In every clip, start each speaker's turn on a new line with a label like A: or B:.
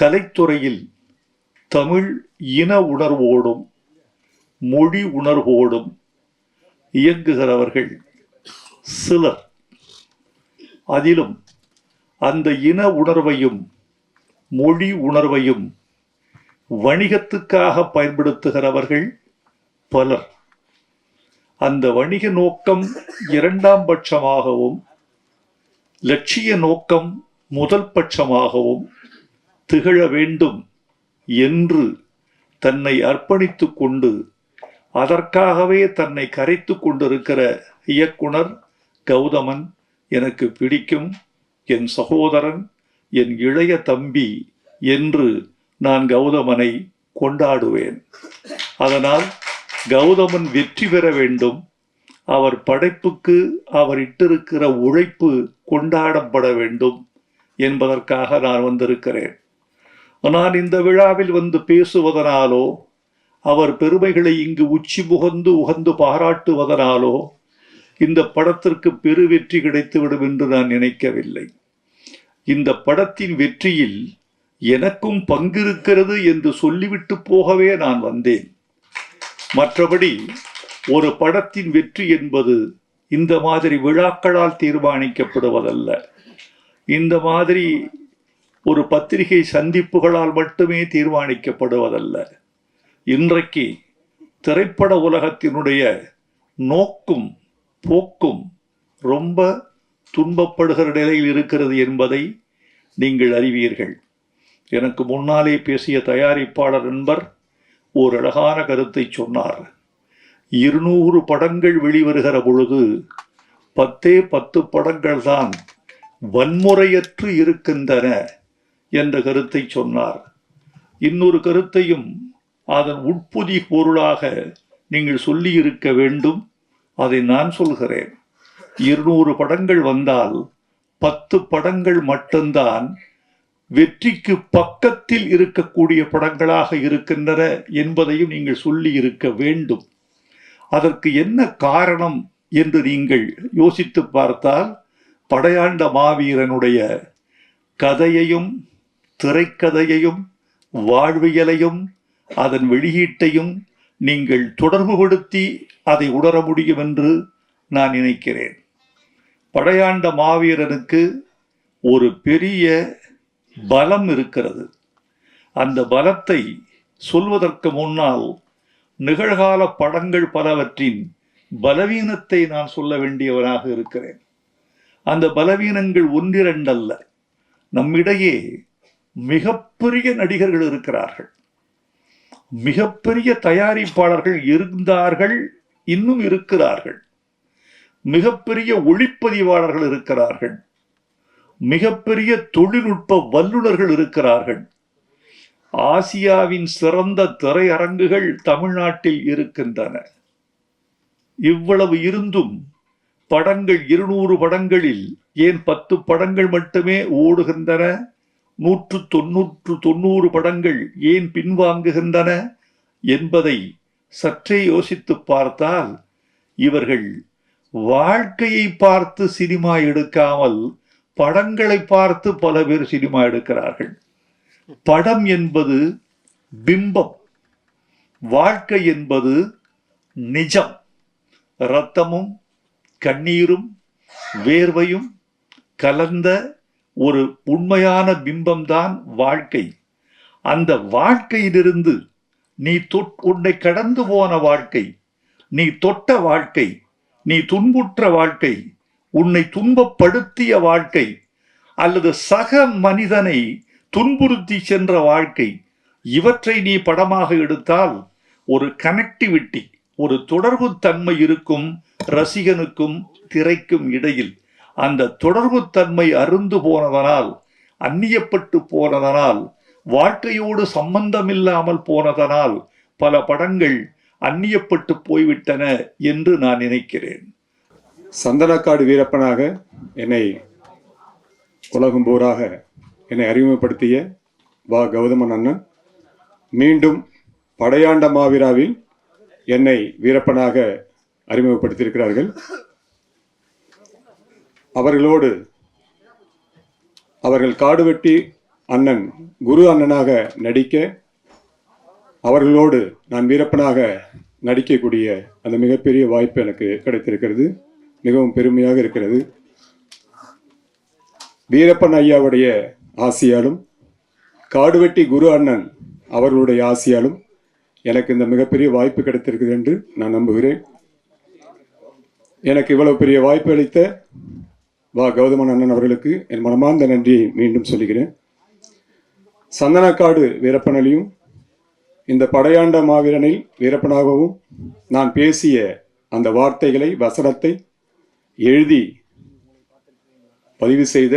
A: கலைத்துறையில் தமிழ் இன உணர்வோடும் மொழி உணர்வோடும் இயங்குகிறவர்கள் சிலர். அதிலும் அந்த இன உணர்வையும் மொழி உணர்வையும் வணிகத்துக்காக பயன்படுத்துகிறவர்கள் பலர். அந்த வணிக நோக்கம் இரண்டாம் பட்சமாகவும் லட்சிய நோக்கம் முதல் பட்சமாகவும் திகழ வேண்டும் என்று தன்னை அர்ப்பணித்து கொண்டு அதற்காகவே தன்னை கரைத்து கொண்டிருக்கிற இயக்குனர் கௌதமன் எனக்கு பிடிக்கும் என் சகோதரன் என் இளைய தம்பி என்று நான் கௌதமனை கொண்டாடுவேன். அதனால் கௌதமன் வெற்றி பெற வேண்டும். அவர் படைப்புக்கு அவர் இட்டிருக்கிற உழைப்பு கொண்டாடப்பட வேண்டும் என்பதற்காக நான் வந்திருக்கிறேன். நான் இந்த விழாவில் வந்து பேசுவதனாலோ அவர் பெருமைகளை இங்கு உச்சி முகந்து உகந்து பாராட்டுவதனாலோ இந்த படத்திற்கு பெரு வெற்றி கிடைத்துவிடும் என்று நான் நினைக்கவில்லை. இந்த படத்தின் வெற்றியில் எனக்கும் பங்கிருக்கிறது என்று சொல்லிவிட்டு போகவே நான் வந்தேன். மற்றபடி ஒரு படத்தின் வெற்றி என்பது இந்த மாதிரி விழாக்களால் தீர்மானிக்கப்படுவதல்ல. இந்த மாதிரி ஒரு பத்திரிகை சந்திப்புகளால் மட்டுமே தீர்மானிக்கப்படுவதல்ல. இன்றைக்கு திரைப்பட உலகத்தினுடைய நோக்கும் போக்கும் ரொம்ப துன்பப்படுகிற நிலையில் இருக்கிறது என்பதை நீங்கள் அறிவீர்கள். எனக்கு முன்னாலே பேசிய தயாரிப்பாளர் நண்பர் ஓர் அழகான கருத்தை சொன்னார். இருநூறு படங்கள் வெளிவருகிற பொழுது பத்தே பத்து படங்கள் தான் வன்முறையற்று இருக்கின்றன. என்ற கருத்தை சொன்னார். இன்னொரு கருத்தையும் அதன் உட்புதி பொருளாக நீங்கள் சொல்லியிருக்க வேண்டும். அதை நான் சொல்கிறேன். இருநூறு படங்கள் வந்தால் பத்து படங்கள் மட்டும்தான் வெற்றிக்கு பக்கத்தில் இருக்கக்கூடிய படங்களாக இருக்கின்றன என்பதையும் நீங்கள் சொல்லி இருக்க வேண்டும். அதற்கு என்ன காரணம் என்று நீங்கள் யோசித்து பார்த்தால் படையாண்ட மாவீரனுடைய கதையையும் திரைக்கதையையும் வாழ்வியலையும் அதன் வெளியீட்டையும் நீங்கள் தொடர்புபடுத்தி அதை உணர முடியும் என்று நான் நினைக்கிறேன். படையாண்ட மாவீரனுக்கு ஒரு பெரிய பலம் இருக்கிறது. அந்த பலத்தை சொல்வதற்கு முன்னால் நிகழ்கால படங்கள் பலவற்றின் பலவீனத்தை நான் சொல்ல வேண்டியவனாக இருக்கிறேன். அந்த பலவீனங்கள் ஒன்றிரண்டல்ல. நம்மிடையே மிகப்பெரிய நடிகர்கள் இருக்கிறார்கள். மிகப்பெரிய தயாரிப்பாளர்கள் இருந்தார்கள் இன்னும் இருக்கிறார்கள். மிகப்பெரிய ஒளிப்பதிவாளர்கள் இருக்கிறார்கள். மிகப்பெரிய தொழில்நுட்ப வல்லுநர்கள் இருக்கிறார்கள். ஆசியாவின் சிறந்த திரையரங்குகள் தமிழ்நாட்டில் இருக்கின்றன. இவ்வளவு இருந்தும் படங்கள் இருநூறு படங்களில் ஏன் பத்து படங்கள் மட்டுமே ஓடுகின்றன? நூற்று தொன்னூற்று தொண்ணூறு படங்கள் ஏன் பின்வாங்குகின்றன என்பதை சற்றே யோசித்து பார்த்தால் இவர்கள் வாழ்க்கையை பார்த்து சினிமா எடுக்காமல் படங்களை பார்த்து பல பேர் சினிமா எடுக்கிறார்கள். படம் என்பது பிம்பம் வாழ்க்கை என்பது நிஜம். ரத்தமும் கண்ணீரும் வேர்வையும் கலந்த ஒரு உண்மையான பிம்பம்தான் வாழ்க்கை. அந்த வாழ்க்கையிலிருந்து நீ தொட் உன்னை கடந்து போன வாழ்க்கை நீ தொட்ட வாழ்க்கை நீ துன்புற்ற வாழ்க்கை உன்னை துன்பப்படுத்திய வாழ்க்கை அல்லது சக மனிதனை துன்புறுத்தி சென்ற வாழ்க்கை இவற்றை நீ படமாக எடுத்தால் ஒரு கனெக்டிவிட்டி ஒரு தொடர்பு தன்மை இருக்கும் ரசிகனுக்கும் திரைக்கும் இடையில். அந்த தொடர்பு தன்மை அருந்து போனதனால் அந்நியப்பட்டு போனதனால் வாழ்க்கையோடு சம்பந்தமில்லாமல் போனதனால் பல படங்கள் அந்நியப்பட்டு போய்விட்டன என்று நான் நினைக்கிறேன்.
B: சந்தனக்காடு வீரப்பனாக என்னை உலகம் பூராக என்னை அறிமுகப்படுத்திய வா. கௌதமன் அண்ணன் மீண்டும் படையாண்ட மாவீராவில் என்னை வீரப்பனாக அறிமுகப்படுத்தியிருக்கிறார்கள். அவர்களோடு அவர்கள் காடு வெட்டி அண்ணன் குரு அண்ணனாக நடிக்க அவர்களோடு நான் வீரப்பனாக நடிக்கக்கூடிய அந்த மிகப்பெரிய வாய்ப்பு எனக்கு கிடைத்திருக்கிறது. மிகவும் பெருமையாக இருக்கிறது. வீரப்பன் ஐயாவுடைய ஆசியாலும் காடுவெட்டி குரு அண்ணன் அவர்களுடைய ஆசியாலும் எனக்கு இந்த மிகப்பெரிய வாய்ப்பு கிடைத்திருக்குது என்று நான் நம்புகிறேன். எனக்கு இவ்வளவு பெரிய வாய்ப்பு அளித்த வா கௌதமன் அண்ணன் அவர்களுக்கு என் மனமார்ந்த நன்றியை மீண்டும் சொல்லுகிறேன். சந்தனக்காடு வீரப்பனலையும் இந்த படையாண்ட மாவீரனில் வீரப்பனாகவும் நான் பேசிய அந்த வார்த்தைகளை வசனத்தை எழுதி பதிவு செய்த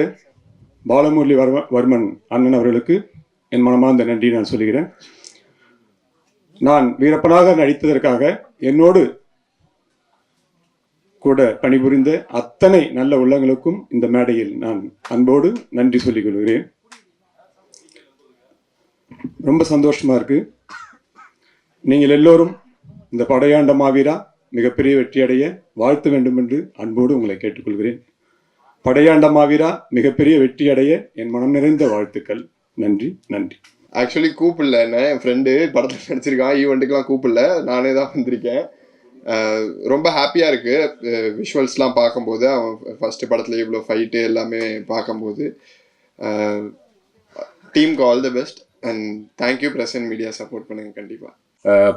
B: பாலமுரளி வர்ம வர்மன் அண்ணன் அவர்களுக்கு என் மனமார்ந்த நன்றி நான் சொல்லுகிறேன். நான் வீரப்பனாக நடித்ததற்காக என்னோடு கூட பணிபுரிந்த அத்தனை நல்ல உள்ளங்களுக்கும் இந்த மேடையில் நான் அன்போடு நன்றி சொல்லிக் கொள்கிறேன் ரொம்ப சந்தோஷமா இருக்கு. நீங்கள் எல்லோரும் இந்த படையாண்ட மாவீரா மிகப்பெரிய வெற்றியடைய வாழ்த்து வேண்டும் என்று அன்போடு உங்களை கேட்டுக்கொள்கிறேன். படையாண்ட மாவீரா மிகப்பெரிய வெற்றியடைய என் மனம் நிறைந்த வாழ்த்துக்கள். நன்றி நன்றி.
C: ஆக்சுவலி கூப்பிடல என்ன? என் ஃப்ரெண்டு படத்தில் நடிச்சிருக்கான் ஈவெண்ட்டுக்கெலாம் கூப்பிடல. நானே தான் வந்திருக்கேன். ரொம்ப ஹாப்பியாக இருக்குது விஷுவல்ஸ்லாம் பார்க்கும்போது அவன் ஃபஸ்ட்டு படத்தில் இவ்வளோ ஃபைட்டு எல்லாமே பார்க்கும்போது டீமுக்கு all the best and thank you present media support பண்ணுங்கள் கண்டிப்பாக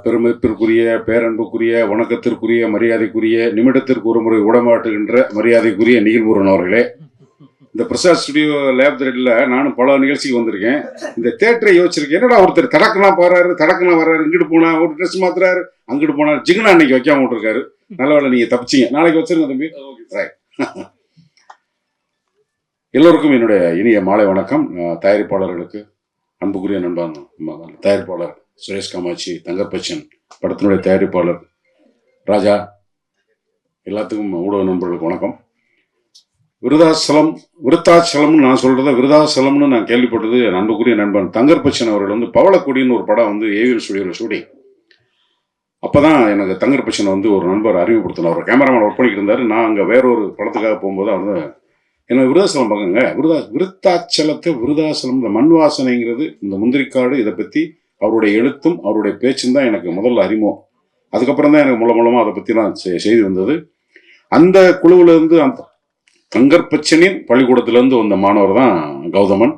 D: பெருமிதத்திற்குரிய பேரன்புக்குரிய வணக்கத்திற்குரிய மரியாதைக்குரிய நிமிடத்திற்கு ஒரு முறை உடமாட்டுகின்ற மரியாதைக்குரிய நிகழ்வுரன் அவர்களே. இந்த பிரசாத் ஸ்டுடியோ லேப் த்ரெட்ல நானும் பல நிகழ்ச்சிக்கு வந்திருக்கேன். இந்த தேட்டரை யோசிச்சிருக்கேன். என்னடா ஒருத்தர் தடக்கனா போறாரு தடக்கனா வர்றாரு இங்கிட்டு போனா ஒரு ட்ரெஸ் மாத்துறாரு அங்கிட்டு போனா ஜிகனா அன்னைக்கு வைக்காம விட்டுருக்காரு. நல்ல வேளை நீங்க தப்பிச்சீங்க. நாளைக்கு வச்சிருங்க தம்பி. Right. எல்லோருக்கும் என்னுடைய இனிய மாலை வணக்கம். தயாரிப்பாளர்களுக்கு அன்புக்குரிய நண்பன் தயாரிப்பாளர் சுரேஷ் காமாட்சி தங்கப்பச்சன் படத்தினுடைய தயாரிப்பாளர் ராஜா. எல்லாத்துக்கும் ஊடக நண்பர்களுக்கு வணக்கம். விருதாசலம் விருத்தாச்சலம்னு நான் சொல்றத விருதாசலம்னு நான் கேள்விப்பட்டது என் அன்புக்குரிய நண்பன் தங்கர்பச்சன் அவர்கள் வந்து பவளக்கொடின்னு ஒரு படம் வந்து ஏவிஎல் ஸ்டுடியோவில் ஷூட்டிங் அப்பதான் எனக்கு தங்கர்பச்சன் வந்து ஒரு நண்பர் அறிவுப்படுத்தினார் அவர் கேமராமேன் ஒர்க் பண்ணிக்கிட்டு இருந்தார். நான் அங்கே வேற ஒரு படத்துக்காக போகும்போது அவர் வந்து என்ன விருதாசலம் பார்க்குங்க. விருதா விருத்தாச்சலத்தை விருதாசலம் இந்த மண் வாசனைங்கிறது இந்த முந்திரிக்காடு இதை பற்றி அவருடைய எழுத்தும் அவருடைய பேச்சும் தான் எனக்கு முதல்ல அறிமுகம். அதுக்கப்புறம் தான் எனக்கு மூல மூலமாக அதை பற்றிலாம் செய்தி வந்தது. அந்த குழுவிலேருந்து அந்த தங்கர்பச்சனின் பள்ளிக்கூடத்திலேருந்து வந்த மாணவர் தான் கௌதமன்.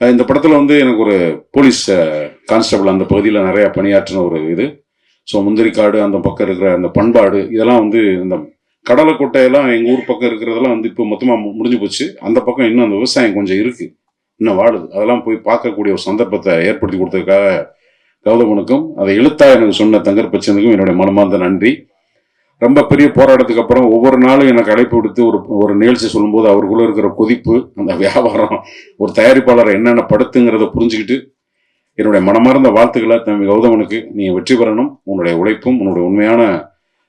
D: இந்த படத்தில் வந்து எனக்கு ஒரு போலீஸ் கான்ஸ்டபிள் அந்த பகுதியில் நிறையா பணியாற்றின ஒரு இது. ஸோ முந்திரிக்காடு அந்த பக்கம் இருக்கிற அந்த பண்பாடு இதெல்லாம் வந்து இந்த கடலைக்கொட்டையெல்லாம் எங்கள் ஊர் பக்கம் இருக்கிறதெல்லாம் வந்து இப்போ மொத்தமாக முடிஞ்சு போச்சு. அந்த பக்கம் இன்னும் அந்த விவசாயம் கொஞ்சம் இருக்குது இன்னும் வாழுது. அதெல்லாம் போய் பார்க்கக்கூடிய ஒரு சந்தர்ப்பத்தை ஏற்படுத்தி கொடுத்ததுக்காக கௌதமனுக்கும் அதை எழுத்தா எனக்கு சொன்ன தங்கர்பச்சனுக்கும் என்னுடைய மனமார்ந்த நன்றி. ரொம்ப பெரிய போராட்டத்துக்கு அப்புறம் ஒவ்வொரு நாளும் எனக்கு அழைப்பு விடுத்து ஒரு ஒரு நிகழ்ச்சி சொல்லும்போது அவருக்குள்ள இருக்கிற கொதிப்பு அந்த வியாபாரம் ஒரு தயாரிப்பாளரை என்னென்ன படுத்துங்கிறத புரிஞ்சுக்கிட்டு என்னுடைய மனமார்ந்த வாழ்த்துக்களை தம்பி கௌதமனுக்கு நீ வெற்றி பெறணும் உன்னுடைய உழைப்பும் உன்னுடைய உண்மையான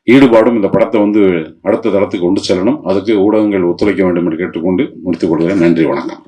D: ஈடுபாடும் இந்த படத்தை வந்து அடுத்த தளத்துக்கு கொண்டு செல்லணும். அதுக்கு ஊடகங்கள் ஒத்துழைக்க வேண்டும் என்று கேட்டுக்கொண்டு முடித்துக் கொள்கிறேன். நன்றி வணக்கம்.